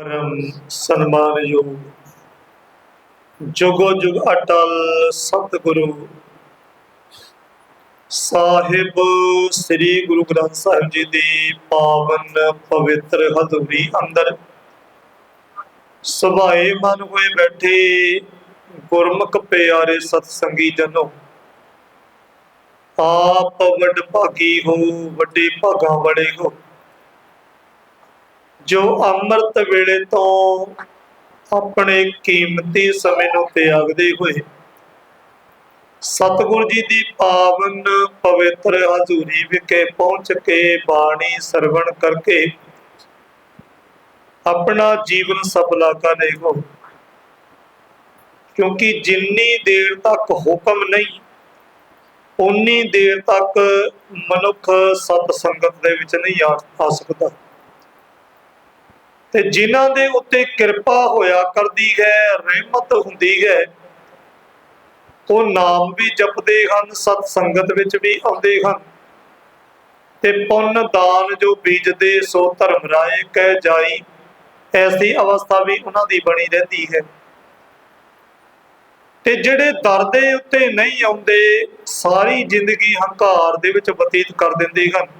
ਪਰਮ ਸਨਮਾਨਯੋਗ ਜੁਗੋ ਜੁਗ ਅਟਲ ਸਤਿਗੁਰੂ। ਸਾਹਿਬ ਸ੍ਰੀ ਗੁਰੂ ਗ੍ਰੰਥ ਸਾਹਿਬ ਜੀ ਦੀ ਪਾਵਨ ਪਵਿੱਤਰ ਹਜ਼ੂਰੀ ਅੰਦਰ ਸੁਭਾਏ ਮਨ ਹੋਏ ਬੈਠੇ ਗੁਰਮੁਖ ਪਿਆਰੇ ਸਤਸੰਗੀ ਜਨੋ, ਆਪ ਵੱਡ ਭਾਗੀ ਹੋ, ਵੱਡੇ ਭਾਗਾਂ ਵਾਲੇ ਹੋ। ਜੋ ਅੰਮ੍ਰਿਤ ਵੇਲੇ ਤੋਂ ਆਪਣੇ ਕੀਮਤੀ ਸਮੇਂ ਨੂੰ ਤਿਆਗਦੇ ਹੋਏ ਸਤਿਗੁਰੂ ਜੀ ਦੀ ਪਾਵਨ ਪਵਿੱਤਰ ਹਜ਼ੂਰੀ ਵਿਖੇ ਪਹੁੰਚ ਕੇ ਬਾਣੀ ਸਰਵਣ ਕਰਕੇ ਆਪਣਾ ਜੀਵਨ ਸਫਲਾ ਕਰੇ ਹੋ। ਕਿਉਂਕਿ ਜਿੰਨੀ ਦੇਰ ਤੱਕ ਹੁਕਮ ਨਹੀਂ ਉਨੀ ਦੇਰ ਤੱਕ ਮਨੁੱਖ ਸਤ ਸੰਗਤ ਦੇ ਵਿੱਚ ਨਹੀਂ ਆ ਸਕਦਾ। ਤੇ ਜਿਨ੍ਹਾਂ ਦੇ ਉੱਤੇ ਕਿਰਪਾ ਹੋਇਆ ਕਰਦੀ ਹੈ, ਰਹਿਮਤ ਹੁੰਦੀ ਹੈ, ਉਹ ਨਾਮ ਵੀ ਜਪਦੇ ਹਨ, ਸਤ ਸੰਗਤ ਵਿੱਚ ਵੀ ਆਉਂਦੇ ਹਨ। ਤੇ ਪੁੰਨ ਦਾਨ ਜੋ ਬੀਜਦੇ, ਸੋ ਧਰਮ ਰਾਏ ਕਹਿ ਜਾਈ, ਐਸੀ ਅਵਸਥਾ ਵੀ ਉਹਨਾਂ ਦੀ ਬਣੀ ਰਹਿੰਦੀ ਹੈ। ਤੇ ਜਿਹੜੇ ਦਰ ਦੇ ਉੱਤੇ ਨਹੀਂ ਆਉਂਦੇ, ਸਾਰੀ ਜ਼ਿੰਦਗੀ ਹੰਕਾਰ ਦੇ ਵਿੱਚ ਬਤੀਤ ਕਰ ਦਿੰਦੇ ਹਨ।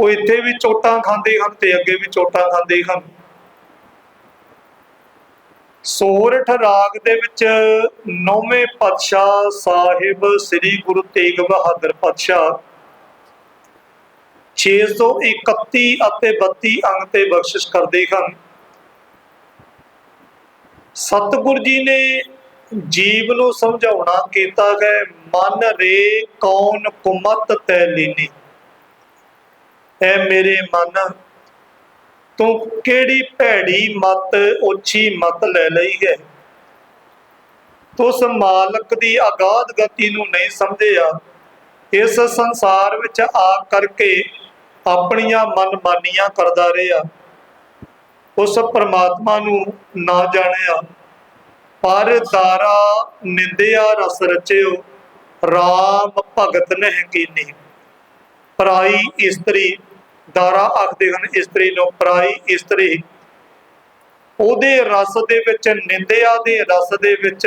ਉਹ ਇੱਥੇ ਵੀ ਚੋਟਾਂ ਖਾਂਦੇ ਹਨ ਤੇ ਅੱਗੇ ਵੀ ਚੋਟਾਂ ਖਾਂਦੇ ਹਨ। ਸੋਰਠ ਰਾਗ ਦੇ ਵਿੱਚ ਨੌਵੇਂ ਪਾਤਸ਼ਾਹ ਸਾਹਿਬ ਸ੍ਰੀ ਗੁਰੂ ਤੇਗ ਬਹਾਦਰ ਪਾਤਸ਼ਾਹ 631 ਅਤੇ 32 ਅੰਗ ਤੇ ਬਖਸ਼ਿਸ਼ ਕਰਦੇ ਹਨ। ਸਤਿਗੁਰ ਜੀ ਨੇ ਜੀਵ ਨੂੰ ਸਮਝਾਉਣਾ ਕੀਤਾ ਹੈ, ਮਨ ਰੇ ਕੌਣ ਕੁਮਤ ਤੈ ਲੀਨੀ। ਐ ਮੇਰੇ ਮਨ। ਤੂੰ ਕਿਹੜੀ ਭੈੜੀ ਮਤ ਉੱਚੀ ਮਤ ਲੈ ਲਈ ਹੈ? ਤੂੰ ਉਸ ਮਾਲਕ ਦੀ ਅਗਾਧ ਗਤੀ ਨੂੰ ਨਹੀਂ ਸਮਝਿਆ। ਇਸ ਸੰਸਾਰ ਵਿੱਚ ਆ ਕਰਕੇ ਆਪਣੀਆਂ ਮਨਮਾਨੀਆਂ ਕਰਦਾ ਰਿਹਾ। ਉਸ ਪ੍ਰਮਾਤਮਾ ਨੂੰ ਨਾ ਜਾਣਿਆ। ਪਰ ਦਾਰਾ ਨਿੰਦਿਆ ਰਸ ਰਚਿਓ। RAM ਭਗਤ ਨਹਿ ਕੀਨੀ। ਪਰਾਈ ਇਸਤਰੀ, ਦਾਰਾ ਆਖਦੇ ਹਨ ਇਸਤਰੀ ਨੂੰ ਪਰਾਈ ਇਸਤਰੀ। ਉਹਦੇ ਰਸ ਦੇ ਵਿੱਚ, ਨਿੰਦਿਆ ਦੇ ਰਸ ਦੇ ਵਿੱਚ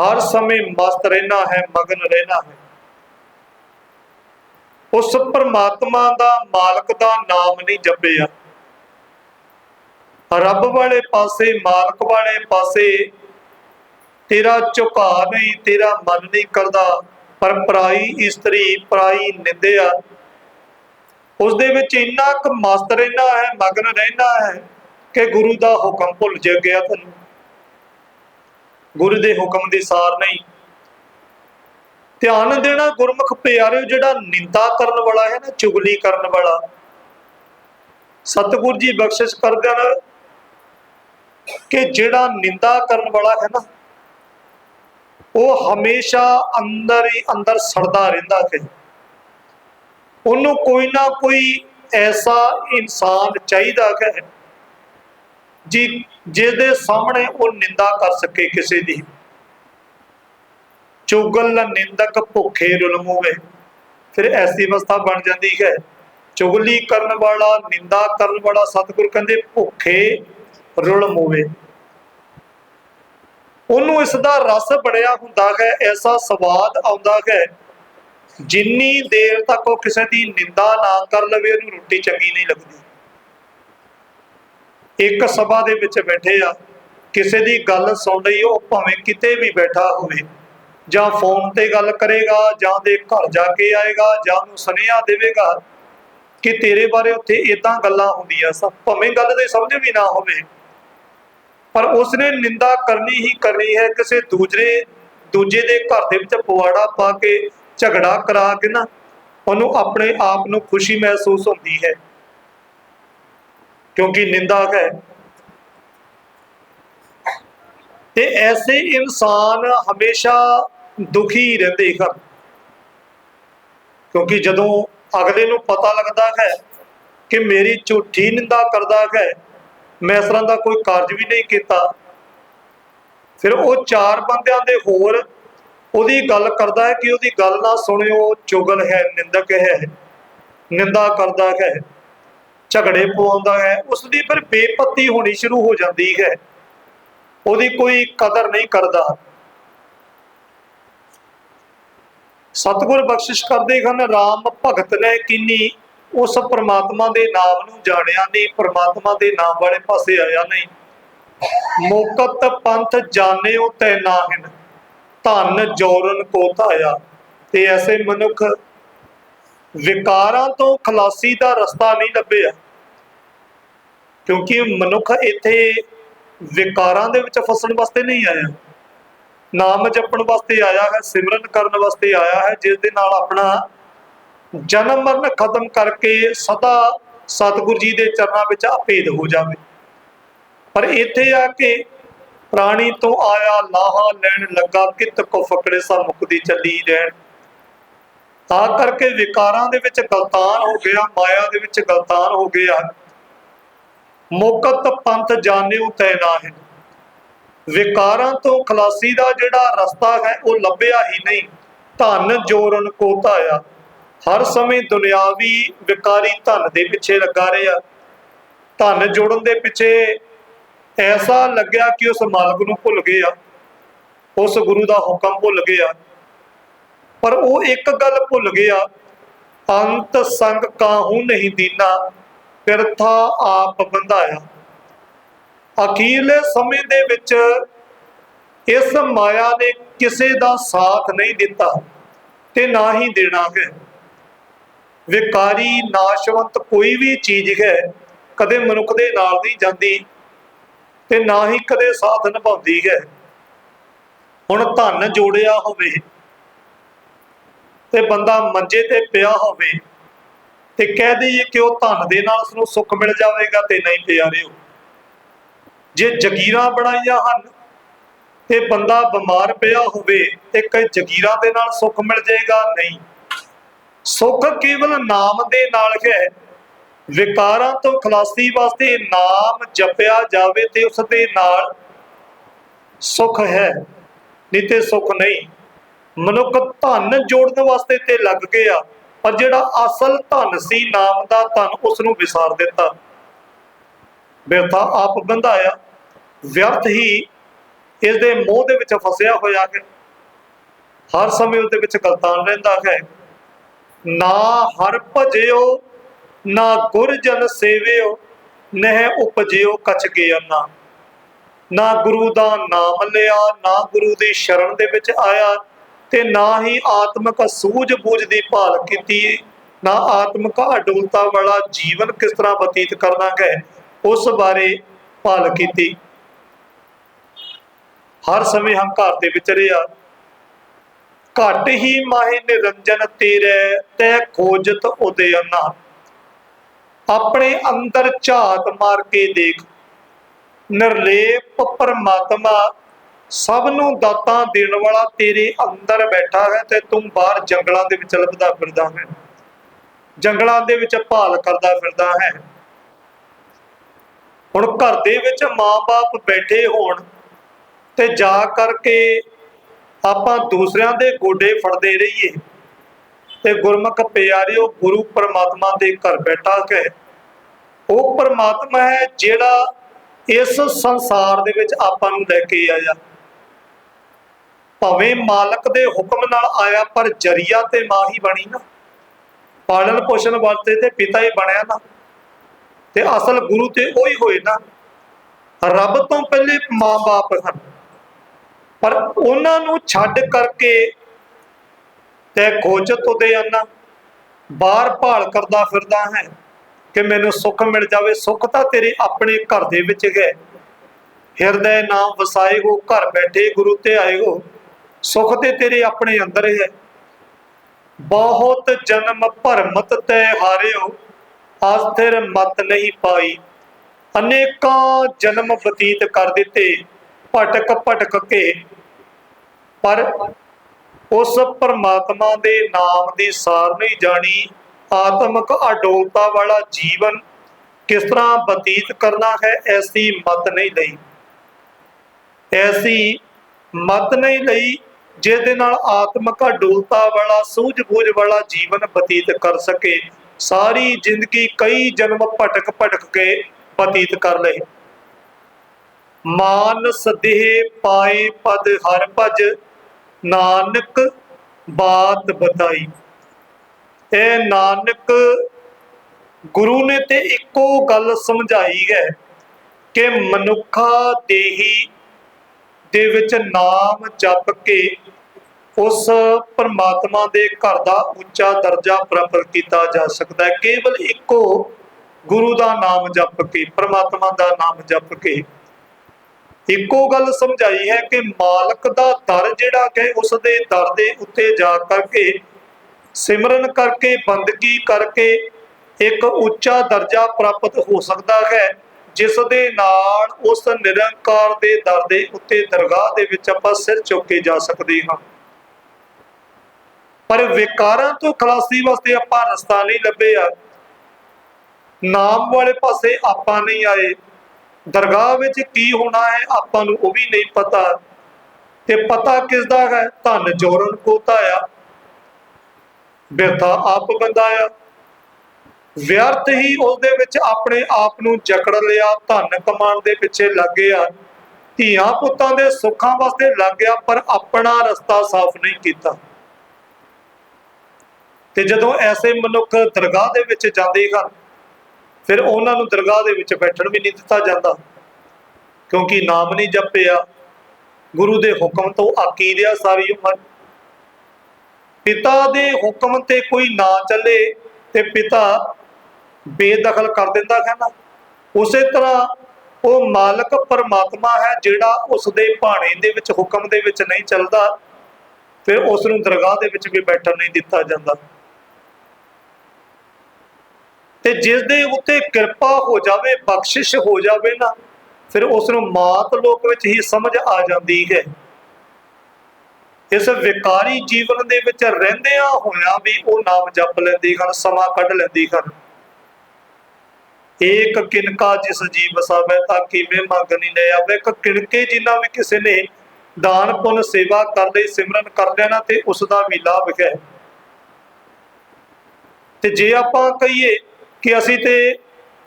ਹਰ ਸਮੇਂ ਮਸਤ ਰਹਿਣਾ ਹੈ, ਮਗਨ ਰਹਿਣਾ ਹੈ। ਉਸ ਪਰਮਾਤਮਾ ਦਾ ਮਾਲਕ ਦਾ ਨਾਮ ਨਹੀਂ ਜਪਿਆ। ਰੱਬ ਵਾਲੇ ਪਾਸੇ, ਮਾਲਕ ਵਾਲੇ ਪਾਸੇ ਤੇਰਾ ਝੁਕਾ ਨਹੀਂ, ਤੇਰਾ ਮਨ ਨਹੀਂ ਕਰਦਾ। ਪਰ ਪਰਾਈ ਇਸਤਰੀ ਪਰਾਈ ਨਿੰਦਿਆ। ਉਸ ਦੇ ਵਿੱਚ ਇੰਨਾ ਕੁ ਮਸਤ ਰਹਿਣਾ ਹੈ, ਮਗਨ ਰਹਿਣਾ ਹੈ ਕਿ ਗੁਰੂ ਦਾ ਹੁਕਮ ਭੁੱਲ ਜ ਗਿਆ ਤੈਨੂੰ ਗੁਰੂ ਦੇ ਹੁਕਮ ਦੀ ਸਾਰ ਨਹੀਂ। ਧਿਆਨ ਦੇਣਾ ਗੁਰਮੁਖ ਪਿਆਰਿਓ, ਜਿਹੜਾ ਨਿੰਦਾ ਕਰਨ ਵਾਲਾ ਹੈ ਨਾ, ਚੁਗਲੀ ਕਰਨ ਵਾਲਾ। ਸਤਿਗੁਰ ਜੀ ਬਖਸ਼ਿਸ਼ ਕਰਦੇ ਹਨ ਕਿ ਜਿਹੜਾ ਨਿੰਦਾ ਕਰਨ ਵਾਲਾ ਹੈ ਨਾ ਉਹ ਹਮੇਸ਼ਾ ਅੰਦਰ ਹੀ ਅੰਦਰ ਸੜਦਾ ਰਹਿੰਦਾ ਹੈ ਉਹਨੂੰ ਕੋਈ ਨਾ ਕੋਈ ਐਸਾ ਇਨਸਾਨ ਚਾਹੀਦਾ ਹੈ ਜੀ, ਜਿਹਦੇ ਸਾਹਮਣੇ ਉਹ ਨਿੰਦਾ ਕਰ ਸਕੇ ਕਿਸੇ ਦੀ। ਚੁਗਲ ਨਿੰਦਕ ਭੁੱਖੇ ਰੁਲਮੂਵੇ ਫਿਰ ਐਸੀ ਅਵਸਥਾ ਬਣ ਜਾਂਦੀ ਹੈ। ਚੁਗਲੀ ਕਰਨ ਵਾਲਾ, ਨਿੰਦਾ ਕਰਨ ਵਾਲਾ ਸਤਿਗੁਰ ਕਹਿੰਦੇ ਭੁੱਖੇ ਰੁਲ ਮੂਵੇ ਉਹਨੂੰ ਇਸ ਦਾ ਰਸ ਬਣਿਆ ਹੁੰਦਾ ਹੈ, ਐਸਾ ਸਵਾਦ ਆਉਂਦਾ ਹੈ। ਜਿੰਨੀ ਦੇਰ ਤੱਕ ਉਹ ਕਿਸੇ ਦੀ ਨਿੰਦਾ ਨਾ ਕਰ ਲਵੇ, ਉਹਨੂੰ ਰੋਟੀ ਚੰਗੀ ਨਹੀਂ ਲੱਗਦੀ। ਇੱਕ ਸਭਾ ਦੇ ਵਿੱਚ ਬੈਠੇ ਆ, ਕਿਸੇ ਦੀ ਗੱਲ ਸੁਣ ਲਈ, ਉਹ ਭਾਵੇਂ ਕਿਤੇ ਵੀ ਬੈਠਾ ਹੋਵੇ, ਜਾਂ ਫੋਨ ਤੇ ਗੱਲ ਕਰੇਗਾ, ਜਾਂ ਦੇ ਘਰ ਜਾ ਕੇ ਆਏਗਾ, ਜਾਂ ਉਹਨੂੰ ਸੁਨੇਹਾ ਦੇਵੇਗਾ ਕਿ ਤੇਰੇ ਬਾਰੇ ਉੱਥੇ ਇਦਾਂ ਗੱਲਾਂ ਹੁੰਦੀਆਂ ਸਭ ਭਾਵੇਂ ਗੱਲ ਦੇ ਸਮਝ ਵੀ ਨਾ ਹੋਵੇ ਪਰ ਉਸਨੇ ਨਿੰਦਾ ਕਰਨੀ ਹੀ ਕਰਨੀ ਹੈ, ਕਿਸੇ ਦੂਜੇ ਦੂਜੇ ਦੇ ਘਰ ਦੇ ਵਿੱਚ ਪਵਾੜਾ ਪਾ ਕੇ ਝਗੜਾ ਕਰਾ ਕੇ ਨਾ, ਉਹਨੂੰ ਆਪਣੇ ਆਪ ਨੂੰ ਖੁਸ਼ੀ ਮਹਿਸੂਸ ਹੁੰਦੀ ਹੈ। ਕਿਉਂਕਿ ਨਿੰਦਾ ਹੈ। ਤੇ ਐਸੇ ਇਨਸਾਨ ਹਮੇਸ਼ਾ ਦੁਖੀ ਰਹਿੰਦੇ ਹਨ। ਕਿਉਂਕਿ ਜਦੋਂ ਅਗਲੇ ਨੂੰ ਪਤਾ ਲੱਗਦਾ ਹੈ ਕਿ ਮੇਰੀ ਝੂਠੀ ਨਿੰਦਾ ਕਰਦਾ ਹੈ ਮੈਂ ਇਸ ਤਰ੍ਹਾਂ ਦਾ ਕੋਈ ਕਾਰਜ ਵੀ ਨਹੀਂ ਕੀਤਾ। ਫਿਰ ਉਹ ਚਾਰ ਬੰਦਿਆਂ ਦੇ ਹੋਰ ਉਹਦੀ ਗੱਲ ਕਰਦਾ ਹੈ ਕਿ ਉਹਦੀ ਗੱਲ ਨਾ ਸੁਣਿਓ, ਚੁਗਲ ਹੈ, ਨਿੰਦਕ ਹੈ, ਨਿੰਦਾ ਕਰਦਾ ਹੈ, ਝਗੜੇ ਪਵਾਉਂਦਾ ਹੈ। ਉਸ ਦੀ ਫਿਰ ਬੇਪੱਤੀ ਹੋਣੀ ਸ਼ੁਰੂ ਹੋ ਜਾਂਦੀ ਹੈ। ਉਹਦੀ ਕੋਈ ਕਦਰ ਨਹੀਂ ਕਰਦਾ। ਸਤਿਗੁਰ ਬਖਸ਼ਿਸ਼ ਕਰਦੇ ਹਨ RAM ਭਗਤ ਨੇ ਕਿੰਨੀ ਉਸ ਪ੍ਰਮਾਤਮਾ ਦੇ ਨਾਮ ਨੂੰ ਜਾਣਿਆ ਨਹੀਂ, ਪ੍ਰਮਾਤਮਾ ਦੇ ਨਾਮ ਵਾਲੇ ਪਾਸੇ ਆਇਆ ਨਹੀਂ। ਮੋਕਤ ਪੰਥ ਜਾਣਿਓ ਤੈ ਨਾਹਿਨ ਧਨ ਜੋਰਨ ਕੋ ਧਾਇਆ। ਤੇ ਐਸੇ ਮਨੁੱਖ ਵਿਕਾਰਾਂ ਤੋਂ ਖਲਾਸੀ ਦਾ ਰਸਤਾ ਨਹੀਂ ਲੱਭਿਆ। ਕਿਉਂਕਿ ਮਨੁੱਖ ਇੱਥੇ ਵਿਕਾਰਾਂ ਦੇ ਵਿੱਚ ਫਸਣ ਵਾਸਤੇ ਨਹੀਂ ਆਇਆ। ਨਾਮ ਜਪਣ ਵਾਸਤੇ ਆਇਆ ਹੈ, ਸਿਮਰਨ ਕਰਨ ਵਾਸਤੇ ਆਇਆ ਹੈ, ਜਿਸ ਦੇ ਨਾਲ ਆਪਣਾ ਜਨਮ ਮਰਨ ਖਤਮ ਕਰਕੇ ਸਦਾ ਸਤਿਗੁਰੂ ਜੀ ਦੇ ਚਰਨਾਂ ਵਿੱਚ ਅਭੇਦ ਹੋ ਜਾਵੇ। ਪਰ ਇੱਥੇ ਆ ਕੇ ਪ੍ਰਾਣੀ ਤੋਂ ਆਇਆ ਲਾਹਾ ਲੈਣ ਲੱਗਾ, ਕਿਤ ਕੋ ਫਕੜੇ ਸਾ ਮੁਕਦੀ ਚੱਲੀ ਰਹਿਣ। ਤਾਂ ਕਰਕੇ ਵਿਕਾਰਾਂ ਦੇ ਵਿੱਚ ਗਲਤਾਨ ਹੋ ਗਿਆ, ਮਾਇਆ ਦੇ ਵਿੱਚ ਗਲਤਾਨ ਹੋ ਗਿਆ। ਮੁਕਤ ਪੰਥ ਜਾਣਿਓ ਤੈ ਨਾਹਿ। ਵਿਕਾਰਾਂ ਤੋਂ ਖਲਾਸੀ ਦਾ ਜਿਹੜਾ ਰਸਤਾ ਹੈ, ਉਹ ਲੱਭਿਆ ਹੀ ਨਹੀਂ। ਧਨ ਜੋਰਨ ਕੋ ਧਾਇਆ। ਹਰ ਸਮੇਂ ਦੁਨਿਆਵੀ ਵਿਕਾਰੀ ਧਨ ਦੇ ਪਿੱਛੇ ਲੱਗਾ ਰਿਹਾ ਧਨ ਜੋੜਨ ਦੇ ਪਿੱਛੇ ਐਸਾ ਲੱਗਿਆ ਕਿ ਉਸ ਮਾਲਕ ਨੂੰ ਭੁੱਲ ਗਿਆ ਉਸ ਗੁਰੂ ਦਾ ਹੁਕਮ ਭੁੱਲ ਗਿਆ ਪਰ ਉਹ ਇੱਕ ਗੱਲ ਭੁੱਲ ਗਿਆ ਅੰਤ ਸੰਗ ਕਾਹੂ ਨਹੀਂ ਦੀਨਾ ਫਿਰਥਾ ਆਪ ਬੰਧਾਇਆ। ਅਖੀਰਲੇ ਸਮੇਂ ਦੇ ਵਿੱਚ ਇਸ ਮਾਇਆ ਨੇ ਕਿਸੇ ਦਾ ਸਾਥ ਨਹੀਂ ਦਿੱਤਾ ਤੇ ਨਾ ਹੀ ਦੇਣਾ ਹੈ। ਵਿਕਾਰੀ, ਨਾਸ਼ਵੰਤ ਕੋਈ ਵੀ ਚੀਜ਼ ਹੈ, ਕਦੇ ਮਨੁੱਖ ਦੇ ਨਾਲ ਨਹੀਂ ਜਾਂਦੀ ਤੇ ਨਾ ਹੀ ਕਦੇ ਸਾਥ ਨਿਭਾਉਂਦੀ ਹੈ। ਹੁਣ ਧਨ ਜੋੜਿਆ ਹੋਵੇ ਤੇ ਬੰਦਾ ਮੰਜੇ ਤੇ ਪਿਆ ਹੋਵੇ ਤੇ ਕਹਿ ਦਈਏ ਕਿ ਉਹ ਧਨ ਦੇ ਨਾਲ ਉਸ ਨੂੰ ਸੁੱਖ ਮਿਲ ਜਾਵੇਗਾ ਤੇ ਨਹੀਂ ਪਿਆਰਿਓ ਜੇ ਜਗੀਰਾਂ ਬਣਾਈਆਂ ਹਨ ਤੇ ਬੰਦਾ ਬਿਮਾਰ ਪਿਆ ਹੋਵੇ ਤੇ ਕਈ ਜਗੀਰਾਂ ਦੇ ਨਾਲ ਸੁੱਖ ਮਿਲ ਜਾਏਗਾ? ਨਹੀਂ। ਸੁੱਖ ਕੇਵਲ ਨਾਮ ਦੇ ਨਾਲ ਹੈ ਵਿਕਾਰਾਂ ਤੋਂ ਖਲਾਸੀ ਵਾਸਤੇ ਨਾਮ ਜਪਿਆ ਜਾਵੇ ਤੇ ਉਸ ਦੇ ਨਾਲ ਸੁੱਖ ਹੈ, ਨਹੀਂ ਤੇ ਸੁੱਖ ਨਹੀਂ। ਮਨੁੱਖ ਧਨ ਜੋੜਨ ਵਾਸਤੇ ਤੇ ਲੱਗ ਗਿਆ, ਪਰ ਜਿਹੜਾ ਅਸਲ ਧਨ ਸੀ, ਨਾਮ ਦਾ ਧਨ ਉਸ ਨੂੰ ਵਿਸਾਰ ਦਿੱਤਾ। ਬਿਰਥਾ ਆਪ ਬੰਧਾਇਆ ਵਿਅਰਥ ਹੀ ਇਸ ਦੇ ਮੋਹ ਦੇ ਵਿੱਚ ਫਸਿਆ ਹੋਇਆ ਹੈ। ਹਰ ਸਮੇਂ ਉਸ ਵਿੱਚ ਗਲਤਾਨ ਰਹਿੰਦਾ ਹੈ। ਨਾ ਹਰ ਭਜਿਓ, ਨਾ ਗੁਰ ਸੇਵਿਓ, ਨਹਿ ਉਪਜਿਓ ਕਛ ਗਿਆਨਾ ਨਾ ਗੁਰੂ ਦਾ ਨਾਮ ਲਿਆ, ਨਾ ਗੁਰੂ ਦੀ ਸ਼ਰਨ ਦੇ ਵਿੱਚ ਆਇਆ, ਤੇ ਨਾ ਹੀ ਆਤਮਿਕ ਸੂਝ-ਬੂਝ ਦੀ ਭਾਲ ਕੀਤੀ, ਨਾ ਆਤਮਿਕ ਅਡੋਲਤਾ ਵਾਲਾ ਜੀਵਨ ਕਿਸ ਤਰ੍ਹਾਂ ਬਤੀਤ ਕਰਨਾ ਹੈ ਉਸ ਬਾਰੇ ਭਾਲ ਕੀਤੀ। ਹਰ ਸਮੇਂ ਹੰਕਾਰ ਦੇ ਵਿੱਚ ਰਿਹਾ। ਘਟ ਹੀ ਮਾਹੇ ਨਿਰੰਜਨ ਤੇਰੇ, ਤੈ ਖੋਜਤ ਉਦਯਨਾ ਆਪਣੇ ਅੰਦਰ ਝਾਤ ਮਾਰ ਕੇ ਦੇਖ। ਨਿਰਲੇਪ ਪਰਮਾਤਮਾ ਸਭ ਨੂੰ ਦਾਤਾਂ ਦੇਣ ਵਾਲਾ ਤੇਰੇ ਅੰਦਰ ਬੈਠਾ ਹੈ ਤੇ ਤੂੰ ਬਾਹਰ ਜੰਗਲਾਂ ਦੇ ਵਿੱਚ ਲੱਭਦਾ ਫਿਰਦਾ ਹੈ। ਜੰਗਲਾਂ ਦੇ ਵਿੱਚ ਭਾਲ ਕਰਦਾ ਫਿਰਦਾ ਹੈ। ਹੁਣ ਘਰ ਦੇ ਵਿੱਚ ਮਾਪੇ ਬੈਠੇ ਹੋਣ ਤੇ ਜਾ ਕਰਕੇ ਆਪਾਂ ਦੂਸਰਿਆਂ ਦੇ ਗੋਡੇ ਫੜਦੇ ਰਹੀਏ। ਤੇ ਗੁਰਮੁਖ ਪਿਆਰਿਓ, ਗੁਰੂ ਪਰਮਾਤਮਾ ਦੇ ਘਰ ਬੈਠਾ ਹੈ ਉਹ ਪਰਮਾਤਮਾ ਹੈ ਜਿਹੜਾ ਇਸ ਸੰਸਾਰ ਦੇ ਵਿੱਚ ਆਪਾਂ ਨੂੰ ਲੈ ਕੇ ਆਇਆ। ਭਾਵੇਂ ਮਾਲਕ ਦੇ ਹੁਕਮ ਨਾਲ ਆਇਆ, ਪਰ ਜਰੀਆ ਤੇ ਮਾਂ ਹੀ ਬਣੀ ਨਾ। ਪਾਲਣ ਪੋਸ਼ਣ ਵਾਸਤੇ ਤੇ ਪਿਤਾ ਹੀ ਬਣਿਆ ਨਾ। ਤੇ ਅਸਲ ਗੁਰੂ ਤੇ ਉਹੀ ਹੋਏ ਨਾ। ਰੱਬ ਤੋਂ ਪਹਿਲੇ ਮਾਂ-ਬਾਪ ਹਨ। ਪਰ ਉਹਨਾਂ ਨੂੰ ਛੱਡ ਕਰਕੇ ਤੇ ਖੋਜਤ ਉਦੇ ਆਨਾ ਬਾਹਰ ਭਾਲ ਕਰਦਾ ਫਿਰਦਾ ਹੈ ਕਿ ਮੈਨੂੰ ਸੁੱਖ ਮਿਲ ਜਾਵੇ, ਸੁੱਖ ਤਾਂ ਤੇਰੇ ਆਪਣੇ ਘਰ ਦੇ ਵਿੱਚ ਹੈ। ਹਿਰਦੇ ਨਾਮ ਵਸਾਏ ਹੋ ਘਰ ਬੈਠੇ ਗੁਰੂ ਤੇ ਆਏ ਹੋ ਸੁੱਖ ਤੇ ਤੇਰੇ ਆਪਣੇ ਅੰਦਰ ਹੈ। ਬਹੁਤ ਜਨਮ ਭਰਮਤ ਤੇ ਹਾਰਿਓ ਅਸਥਿਰ ਮਤ ਨਹੀਂ ਪਾਈ। ਅਨੇਕਾਂ ਜਨਮ ਬਤੀਤ ਕਰ ਦਿੱਤੇ। ਭਟਕ ਭਟਕ ਕੇ। ਪਰ ਉਸ ਪਰਮਾਤਮਾ ਦੇ ਨਾਮ ਦੀ ਸਾਰ ਨਹੀਂ ਜਾਣੀ। ਆਤਮਿਕ ਅਡੋਲਤਾ ਵਾਲਾ ਜੀਵਨ ਕਿਸ ਤਰ੍ਹਾਂ ਬਤੀਤ ਕਰਨਾ ਹੈ, ਐਸੀ ਮਤ ਨਹੀਂ ਲਈ। ਐਸੀ ਮਤ ਨਹੀਂ ਲਈ ਜਿਹਦੇ ਨਾਲ ਆਤਮਿਕ ਅਡੋਲਤਾ ਵਾਲਾ, ਸੂਝ-ਬੂਝ ਵਾਲਾ ਜੀਵਨ ਬਤੀਤ ਕਰ ਸਕੇ। ਸਾਰੀ ਜ਼ਿੰਦਗੀ ਕਈ ਜਨਮ ਭਟਕ ਭਟਕ ਕੇ ਬਤੀਤ ਕਰ ਲਏ। ਮਾਨ ਸਦੇਹ ਪਾਏ ਪਦ ਹਰ ਭਜ, ਨਾਨਕ ਬਾਤ ਬਤਾਈ। ਇਹ ਨਾਨਕ ਗੁਰੂ ਨੇ ਤੇ ਇੱਕੋ ਗੱਲ ਸਮਝਾਈ ਹੈ ਕਿ ਮਨੁੱਖਾ ਦੇਹੀ ਦੇ ਵਿੱਚ ਨਾਮ ਜਪ ਕੇ ਉਸ ਪਰਮਾਤਮਾ ਦੇ ਘਰ ਦਾ ਉੱਚਾ ਦਰਜਾ ਪ੍ਰਾਪਤ ਕੀਤਾ ਜਾ ਸਕਦਾ ਹੈ। ਕੇਵਲ ਇੱਕੋ ਗੁਰੂ ਦਾ ਨਾਮ ਜਪ ਕੇ, ਪਰਮਾਤਮਾ ਦਾ ਨਾਮ ਜਪ ਕੇ ਇੱਕੋ ਗੱਲ ਸਮਝਾਈ ਹੈ ਕਿ ਮਾਲਕ ਦਾ ਦਰ ਜਿਹੜਾ ਕਿ ਉਸ ਦੇ ਦਰ ਦੇ ਉੱਤੇ ਜਾ ਕਰਕੇ ਸਿਮਰਨ ਕਰਕੇ, ਬੰਦਗੀ ਕਰਕੇ ਇੱਕ ਉੱਚਾ ਦਰਜਾ ਪ੍ਰਾਪਤ ਹੋ ਸਕਦਾ ਹੈ ਜਿਸ ਦੇ ਨਾਲ ਉਸ ਨਿਰੰਕਾਰ ਦੇ ਦਰ ਦੇ ਉੱਤੇ ਦਰਗਾਹ ਦੇ ਵਿੱਚ ਆਪਾਂ ਸਿਰ ਚੁੱਕ ਕੇ ਜਾ ਸਕਦੇ ਹਾਂ। ਪਰ ਵਿਕਾਰਾਂ ਤੋਂ ਖਲਾਸੀ ਵਾਸਤੇ ਆਪਾਂ ਰਸਤਾ ਨਹੀਂ ਲੱਭਿਆ। ਨਾਮ ਵਾਲੇ ਪਾਸੇ ਆਪਾਂ ਨਹੀਂ ਆਏ। ਦਰਗਾਹ ਵਿੱਚ ਕੀ ਹੋਣਾ ਹੈ, ਆਪਾਂ ਨੂੰ ਉਹ ਵੀ ਨਹੀਂ ਪਤਾ। ਤੇ ਪਤਾ ਕਿਸ ਦਾ ਹੈ? ਧਨ ਜੋਰਨ ਕੋ ਧਾਇਆ। ਬਿਰਥਾ ਆਪ ਬੰਦਾਇਆ ਵਿਅਰਥ ਹੀ ਉਸ ਦੇ ਵਿੱਚ ਆਪਣੇ ਆਪ ਨੂੰ ਜਕੜ ਲਿਆ, ਧਨ ਕਮਾਉਣ ਦੇ ਪਿੱਛੇ ਲੱਗ ਗਿਆ। ਧੀਆਂ ਪੁੱਤਾਂ ਦੇ ਸੁੱਖਾਂ ਵਾਸਤੇ ਲੱਗ ਗਿਆ, ਪਰ ਆਪਣਾ ਰਸਤਾ ਸਾਫ਼ ਨਹੀਂ ਕੀਤਾ। ਤੇ ਜਦੋਂ ਐਸੇ ਮਨੁੱਖ ਦਰਗਾਹ ਦੇ ਵਿੱਚ ਜਾਂਦੇ ਹਨ ਫਿਰ ਉਹਨਾਂ ਨੂੰ ਦਰਗਾਹ ਦੇ ਵਿੱਚ ਬੈਠਣ ਵੀ ਨਹੀਂ ਦਿੱਤਾ ਜਾਂਦਾ। ਕਿਉਂਕਿ ਨਾਮ ਨਹੀਂ ਜਪਿਆ। ਗੁਰੂ ਦੇ ਹੁਕਮ ਤੋਂ ਆਕੀ ਰਿਹਾ ਸਾਰੀ ਉਮਰ। ਪਿਤਾ ਦੇ ਹੁਕਮ ਤੇ ਕੋਈ ਨਾ ਚੱਲੇ ਤੇ ਪਿਤਾ ਬੇਦਖਲ ਕਰ ਦਿੰਦਾ ਹੈ ਨਾ ਉਸੇ ਤਰ੍ਹਾਂ ਉਹ ਮਾਲਕ ਪਰਮਾਤਮਾ ਹੈ ਜਿਹੜਾ ਉਸ ਦੇ ਭਾਣੇ ਦੇ ਵਿੱਚ ਹੁਕਮ ਦੇ ਵਿੱਚ ਨਹੀਂ ਚੱਲਦਾ। ਫਿਰ ਉਸ ਨੂੰ ਦਰਗਾਹ ਦੇ ਵਿੱਚ ਵੀ ਬੈਠਣ ਨਹੀਂ ਦਿੱਤਾ ਜਾਂਦਾ। ਤੇ ਜਿਸ ਦੇ ਉੱਤੇ ਕਿਰਪਾ ਹੋ ਜਾਵੇ, ਬਖਸ਼ਿਸ਼ ਹੋ ਜਾਵੇ ਨਾ, ਫਿਰ ਉਸ ਨੂੰ ਮਾਤ ਲੋਕ ਵਿੱਚ ਹੀ ਸਮਝ ਆ ਜਾਂਦੀ ਹੈ। ਇਸ ਵਿਕਾਰੀ ਜੀਵਨ ਦੇ ਵਿੱਚ ਰਹਿੰਦਿਆਂ ਹੋਇਆਂ ਵੀ ਉਹ ਨਾਮ ਜਪ ਲੈਂਦੀ ਹਨ, ਸਮਾਂ ਕੱਢ ਲੈਂਦੀ ਹਨ। ਏਕ ਕਿਨਕਾ ਜਿਸ ਜੀਵ ਵਸਾਵੇ ਤਾਂ ਕਿਵੇਂ ਮੰਗ ਲੈ ਆਵੇ। ਇੱਕ ਕਿਣਕੇ ਜਿੰਨਾ ਵੀ ਕਿਸੇ ਨੇ ਦਾਨ, ਪੁੰਨ, ਸੇਵਾ ਕਰ ਲਈ, ਸਿਮਰਨ ਕਰ ਲਿਆ ਤੇ ਉਸ ਦਾ ਵੀ ਲਾਭ ਹੈ। ਤੇ ਜੇ ਆਪਾਂ ਕਹੀਏ ਕਿ ਅਸੀਂ ਤੇ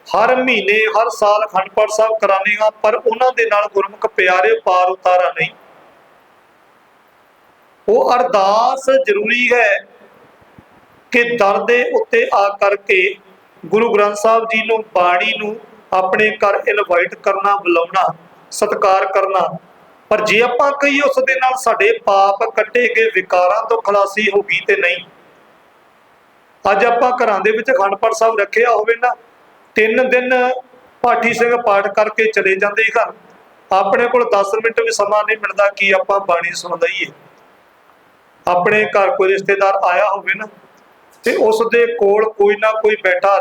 ਹਰ ਮਹੀਨੇ, ਹਰ ਸਾਲ ਅਖੰਡ ਪਾਠ ਸਾਹਿਬ ਕਰਾਉਂਦੇ ਹਾਂ, ਪਰ ਉਹਨਾਂ ਦੇ ਨਾਲ ਗੁਰਮੁਖ ਪਿਆਰੇ ਪਾਰ ਉਤਾਰਾ ਨਹੀਂ। ਉਹ ਅਰਦਾਸ ਜ਼ਰੂਰੀ ਹੈ ਕਿ ਦਰ ਦੇ ਉੱਤੇ ਆ ਕਰਕੇ ਗੁਰੂ ਗ੍ਰੰਥ ਸਾਹਿਬ ਜੀ ਨੂੰ, ਬਾਣੀ ਨੂੰ ਆਪਣੇ ਘਰ ਇਨਵਾਈਟ ਕਰਨਾ, ਬੁਲਾਉਣਾ, ਸਤਿਕਾਰ ਕਰਨਾ। ਪਰ ਜੇ ਆਪਾਂ ਕਹੀਏ ਉਸ ਦੇ ਨਾਲ ਸਾਡੇ ਪਾਪ ਕੱਟੇ ਗਏ, ਵਿਕਾਰਾਂ ਤੋਂ ਖਲਾਸੀ ਹੋ ਗਈ ਤੇ ਨਹੀਂ। ਅੱਜ ਆਪਾਂ ਘਰਾਂ ਦੇ ਵਿੱਚ ਅਖੰਡ ਪਾਠ ਸਾਹਿਬ ਰੱਖਿਆ ਹੋਵੇ ਨਾ, ਤਿੰਨ ਦਿਨ ਪਾਠੀ ਸਿੰਘ ਪਾਠ ਕਰਕੇ ਚਲੇ ਜਾਂਦੇ ਘਰ। ਆਪਣੇ ਕੋਲ 10 ਮਿੰਟ ਵੀ ਸਮਾਂ ਨਹੀਂ ਮਿਲਦਾ, ਕਿ ਆਪਾਂ ਬਾਣੀ ਸੁਣ ਲਈਏ। ਆਪਣੇ ਘਰ ਕੋਈ ਰਿਸ਼ਤੇਦਾਰ ਆਇਆ ਹੋਵੇ ਨਾ, ਤੇ ਉਸ ਦੇ ਕੋਲ ਕੋਈ ਨਾ ਕੋਈ ਬੈਠਾ